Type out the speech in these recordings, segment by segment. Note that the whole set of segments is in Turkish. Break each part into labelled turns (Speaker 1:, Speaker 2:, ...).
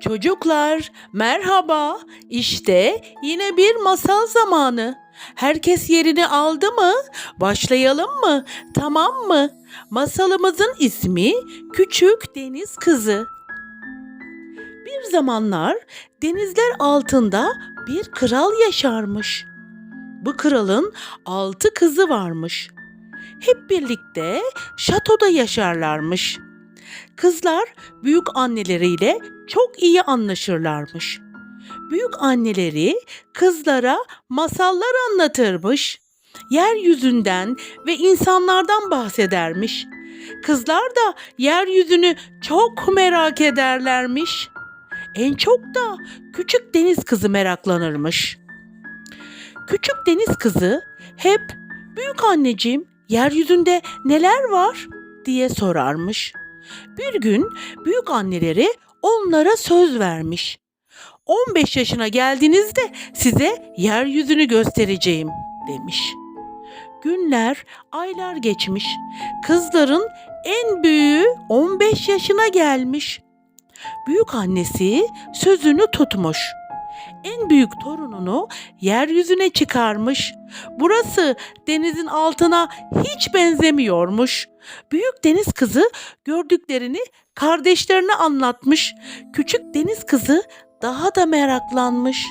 Speaker 1: Çocuklar, merhaba. İşte yine bir masal zamanı. Herkes yerini aldı mı? Başlayalım mı? Tamam mı? Masalımızın ismi Küçük Deniz Kızı. Bir zamanlar denizler altında bir kral yaşarmış. Bu kralın altı kızı varmış. Hep birlikte şatoda yaşarlarmış. Kızlar büyük anneleriyle çok iyi anlaşırlarmış. Büyük anneleri kızlara masallar anlatırmış. Yeryüzünden ve insanlardan bahsedermiş. Kızlar da yeryüzünü çok merak ederlermiş. En çok da küçük deniz kızı meraklanırmış. Küçük deniz kızı hep büyük anneciğim yeryüzünde neler var diye sorarmış. Bir gün büyük anneleri onlara söz vermiş. 15 yaşına geldiğinizde size yeryüzünü göstereceğim demiş. Günler, aylar geçmiş. Kızların en büyüğü 15 yaşına gelmiş. Büyük annesi sözünü tutmuş. En büyük torununu yeryüzüne çıkarmış. Burası denizin altına hiç benzemiyormuş. Büyük deniz kızı gördüklerini kardeşlerine anlatmış. Küçük deniz kızı daha da meraklanmış.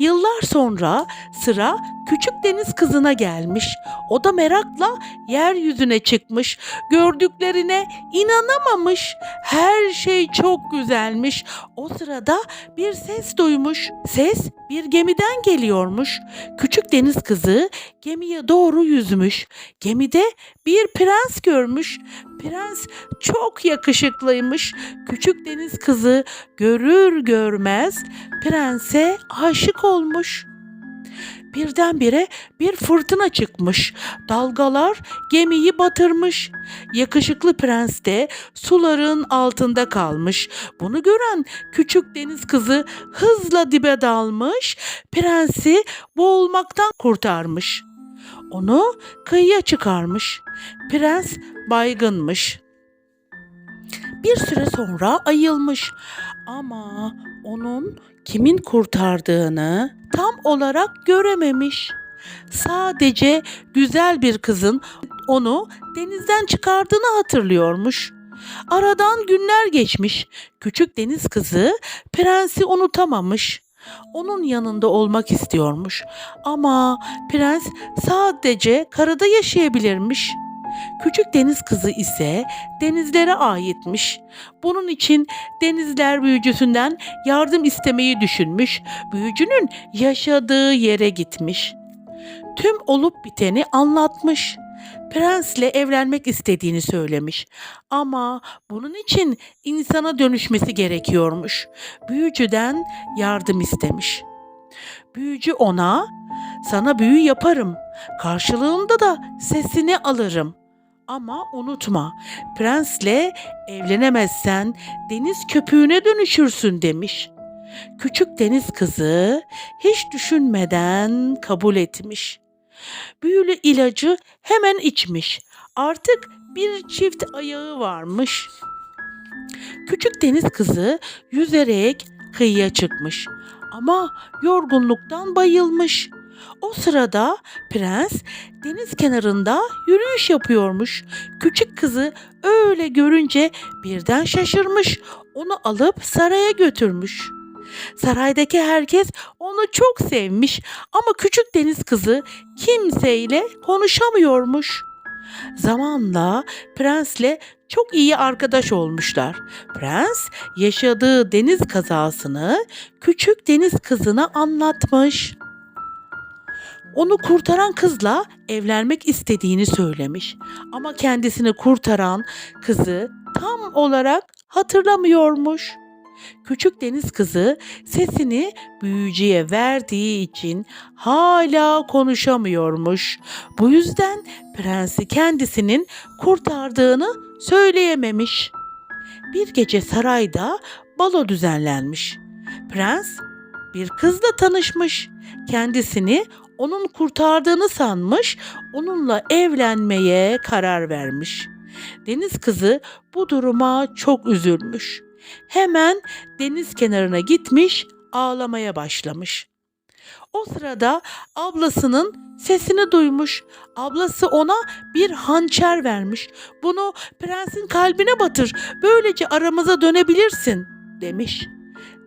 Speaker 1: Yıllar sonra sıra küçük deniz kızına gelmiş. O da merakla yeryüzüne çıkmış. Gördüklerine inanamamış. Her şey çok güzelmiş. O sırada bir ses duymuş. Ses bir gemiden geliyormuş. Küçük deniz kızı gemiye doğru yüzmüş. Gemide bir prens görmüş. Prens çok yakışıklıymış. Küçük deniz kızı görür görmez prense aşık olmuş. Birdenbire bir fırtına çıkmış. Dalgalar gemiyi batırmış. Yakışıklı prens de suların altında kalmış. Bunu gören küçük deniz kızı hızla dibe dalmış. Prensi boğulmaktan kurtarmış. Onu kıyıya çıkarmış. Prens baygınmış. Bir süre sonra ayılmış ama onun kimin kurtardığını tam olarak görememiş. Sadece güzel bir kızın onu denizden çıkardığını hatırlıyormuş. Aradan günler geçmiş. Küçük deniz kızı prensi unutamamış. Onun yanında olmak istiyormuş. Ama prens sadece karada yaşayabilirmiş. Küçük deniz kızı ise denizlere aitmiş. Bunun için denizler büyücüsünden yardım istemeyi düşünmüş. Büyücünün yaşadığı yere gitmiş. Tüm olup biteni anlatmış. Prensle evlenmek istediğini söylemiş. Ama bunun için insana dönüşmesi gerekiyormuş. Büyücüden yardım istemiş. Büyücü ona sana büyü yaparım. Karşılığında da sesini alırım. Ama unutma, prensle evlenemezsen deniz köpüğüne dönüşürsün demiş. Küçük deniz kızı hiç düşünmeden kabul etmiş. Büyülü ilacı hemen içmiş. Artık bir çift ayağı varmış. Küçük deniz kızı yüzerek kıyıya çıkmış ama yorgunluktan bayılmış. O sırada prens deniz kenarında yürüyüş yapıyormuş. Küçük kızı öyle görünce birden şaşırmış. Onu alıp saraya götürmüş. Saraydaki herkes onu çok sevmiş ama küçük deniz kızı kimseyle konuşamıyormuş. Zamanla prensle çok iyi arkadaş olmuşlar. Prens yaşadığı deniz kazasını küçük deniz kızına anlatmış. Onu kurtaran kızla evlenmek istediğini söylemiş. Ama kendisini kurtaran kızı tam olarak hatırlamıyormuş. Küçük deniz kızı sesini büyücüye verdiği için hala konuşamıyormuş. Bu yüzden prensi kendisinin kurtardığını söyleyememiş. Bir gece sarayda balo düzenlenmiş. Prens bir kızla tanışmış. Kendisini onun kurtardığını sanmış, onunla evlenmeye karar vermiş. Deniz kızı bu duruma çok üzülmüş. hemen deniz kenarına gitmiş ağlamaya başlamış. O sırada ablasının sesini duymuş. Ablası ona bir hançer vermiş. Bunu prensin kalbine batır. Böylece aramıza dönebilirsin demiş.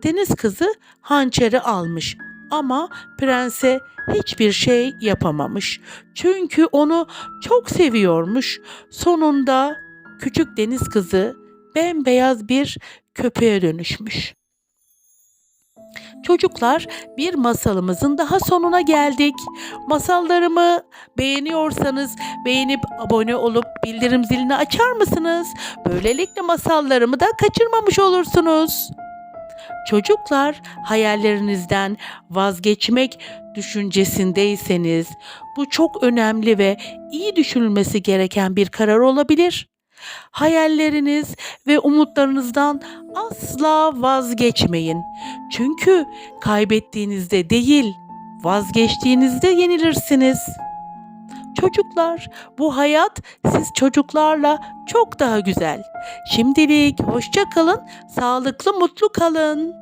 Speaker 1: Deniz kızı hançeri almış ama prense hiçbir şey yapamamış. Çünkü onu çok seviyormuş. Sonunda küçük deniz kızı bembeyaz bir köpeğe dönüşmüş. Çocuklar bir masalımızın daha sonuna geldik. Masallarımı beğeniyorsanız beğenip abone olup bildirim zilini açar mısınız? Böylelikle masallarımı da kaçırmamış olursunuz. Çocuklar hayallerinizden vazgeçmek düşüncesindeyseniz bu çok önemli ve iyi düşünülmesi gereken bir karar olabilir. Hayalleriniz ve umutlarınızdan asla vazgeçmeyin. Çünkü kaybettiğinizde değil, vazgeçtiğinizde yenilirsiniz. Çocuklar, bu hayat siz çocuklarla çok daha güzel. Şimdilik hoşça kalın, sağlıklı, mutlu kalın.